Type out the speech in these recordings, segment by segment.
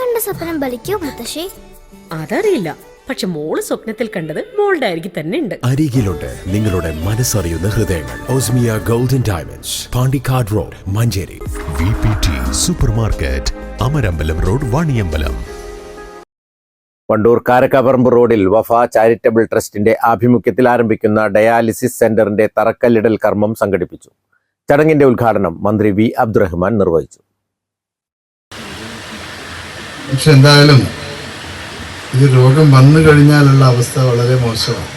കണ്ട സ്വപ്നം ബലിക്കോ മുത്തശ്ശി? അതറിയില്ല. പക്ഷെ മോൾ സ്വപ്നത്തിൽ കണ്ടത് മോളുടെ അരികിൽ തന്നെ ഉണ്ട്. അരികിലുണ്ട് നിങ്ങളുടെ മനസ്സറിയുന്ന ഹൃദയങ്ങൾ. ഓസ്മിയ golden diamonds Pandikkad road Manjeri. V P T super market Amarambalam road Vaniyambalam. Wandoor Karakkaparamba റോഡിൽ വഫ ചാരിറ്റബിൾ ട്രസ്റ്റിന്റെ ആഭിമുഖ്യത്തിൽ ആരംഭിക്കുന്ന ഡയാലിസിസ് സെന്ററിന്റെ തറക്കല്ലിടൽ കർമ്മം സംഘടിപ്പിച്ചു. ചടങ്ങിന്റെ ഉദ്ഘാടനം മന്ത്രി വി അബ്ദുറഹ്മാൻ നിർവഹിച്ചു. പക്ഷെ എന്തായാലും ഇത് രോഗം വന്നു കഴിഞ്ഞാലുള്ള അവസ്ഥ വളരെ മോശമാണ്.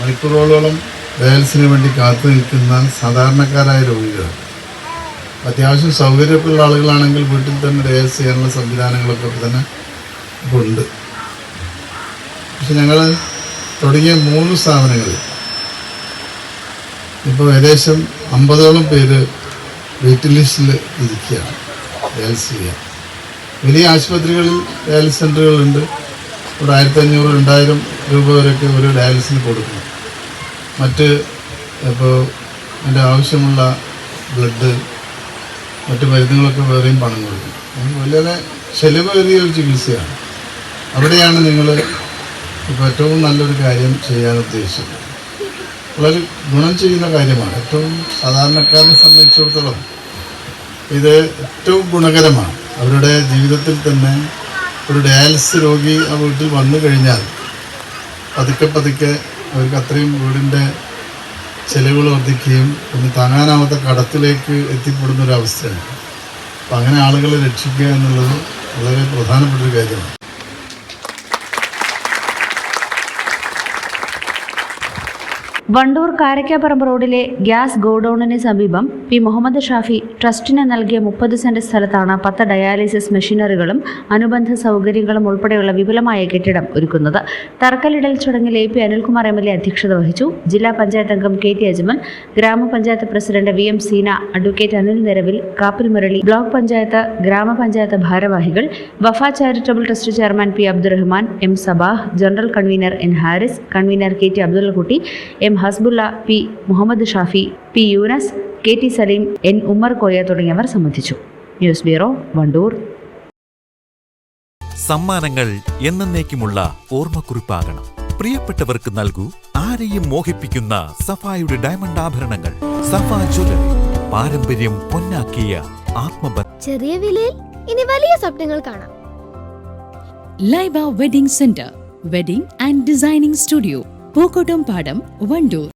മണിക്കൂറുകളോളം ഡയാലിസിന് വേണ്ടി കാത്തു നിൽക്കുന്ന സാധാരണക്കാരായ രോഗികൾ അത്യാവശ്യം സൗകര്യമൊക്കെയുള്ള ആളുകളാണെങ്കിൽ വീട്ടിൽ തന്നെ ഡയാലിസ് ചെയ്യാനുള്ള സംവിധാനങ്ങളൊക്കെ തന്നെ ഉണ്ട്. പക്ഷെ ഞങ്ങൾ തുടങ്ങിയ മൂന്ന് സ്ഥാപനങ്ങളിൽ ഇപ്പോൾ ഏകദേശം അമ്പതോളം പേര് വെയിറ്റ് ലിസ്റ്റിൽ ഇരിക്കുകയാണ്. ഡയാലിസിസ് ചെയ്യാം വലിയ ആശുപത്രികളിൽ ഡയാലിസിസ് സെന്ററുകളുണ്ട് ഇവിടെ ആയിരത്തി അഞ്ഞൂറ് രണ്ടായിരം രൂപ വരെയൊക്കെ ഒരു ഡയാലിസിന് കൊടുക്കണം. മറ്റ് ഇപ്പോൾ അതിന്റെ ആവശ്യമുള്ള ബ്ലഡ് മറ്റ് മരുന്നുകളൊക്കെ വേറെയും പണം കൊടുക്കും വലിയ ചെലവേറിയ ഒരു ചികിത്സയാണ്. അവിടെയാണ് നിങ്ങൾ ഇപ്പോൾ ഏറ്റവും നല്ലൊരു കാര്യം ചെയ്യാൻ ഉദ്ദേശിച്ചത്. വളരെ ഗുണം ചെയ്യുന്ന കാര്യമാണ്. ഏറ്റവും സാധാരണക്കാരനെ സംബന്ധിച്ചിടത്തോളം ഇത് ഏറ്റവും ഗുണകരമാണ്. അവരുടെ ജീവിതത്തിൽ തന്നെ ഒരു ഡയാലിസിസ് രോഗി ആ വീട്ടിൽ വന്നു കഴിഞ്ഞാൽ പതുക്കെ പതുക്കെ അവർക്ക് അത്രയും വീടിന്റെ ചെലവുകൾ വർദ്ധിക്കുകയും ഒന്ന് താങ്ങാനാവാത്ത കടത്തിലേക്ക് എത്തിപ്പെടുന്ന ഒരു അവസ്ഥയാണ്. അപ്പം അങ്ങനെ ആളുകളെ രക്ഷിക്കുക എന്നുള്ളത് വളരെ പ്രധാനപ്പെട്ട ഒരു കാര്യമാണ്. വണ്ടൂർ കാരക്കാപ്പറമ്പ് റോഡിലെ ഗ്യാസ് ഗോഡൌണിന് സമീപം പി. മുഹമ്മദ് ഷാഫി ട്രസ്റ്റിന് നൽകിയ മുപ്പത് സെന്റ് സ്ഥലത്താണ് പത്ത് ഡയാലിസിസ് മെഷീനറികളും അനുബന്ധ സൗകര്യങ്ങളും ഉൾപ്പെടെയുള്ള വിപുലമായ കെട്ടിടം ഒരുക്കുന്നത്. തറക്കല്ലിടൽ ചടങ്ങിൽ A P Anilkumar M L A അധ്യക്ഷത വഹിച്ചു. ജില്ലാ പഞ്ചായത്ത് അംഗം കെ ടി അജ്മൽ ഗ്രാമപഞ്ചായത്ത് president V M Seena advocate Anil Niravil Kappil Murali block panchayat ഗ്രാമപഞ്ചായത്ത് ഭാരവാഹികൾ Wafa charitable trust chairman P Abdurahman M Sabah general convener N Haris convener K T Abdullakutty M Hasbulla P. Muhammad Shafi P. Yunus K. T. Saleem N. Ummer Koya തുടങ്ങിയവർ സംബന്ധിച്ചു. News bureau Wandoor. സമ്മാനങ്ങൾ എന്നേക്കുമുള്ള ഓർമ്മക്കുറിപ്പാകണം. പ്രിയപ്പെട്ടവർക്ക് നൽകൂ ആരെയും മോഹിപ്പിക്കുന്ന സഫായുടെ diamond ആഭരണങ്ങൾ. സഫാ ജ്വല പാരമ്പര്യം പൊന്നാക്കിയ ചെറിയ വിലയിൽ ഇനി വലിയ സ്വപ്നങ്ങൾ കാണാം. Laiba wedding centre wedding and designing studio Pookkottumpadam Wandoor.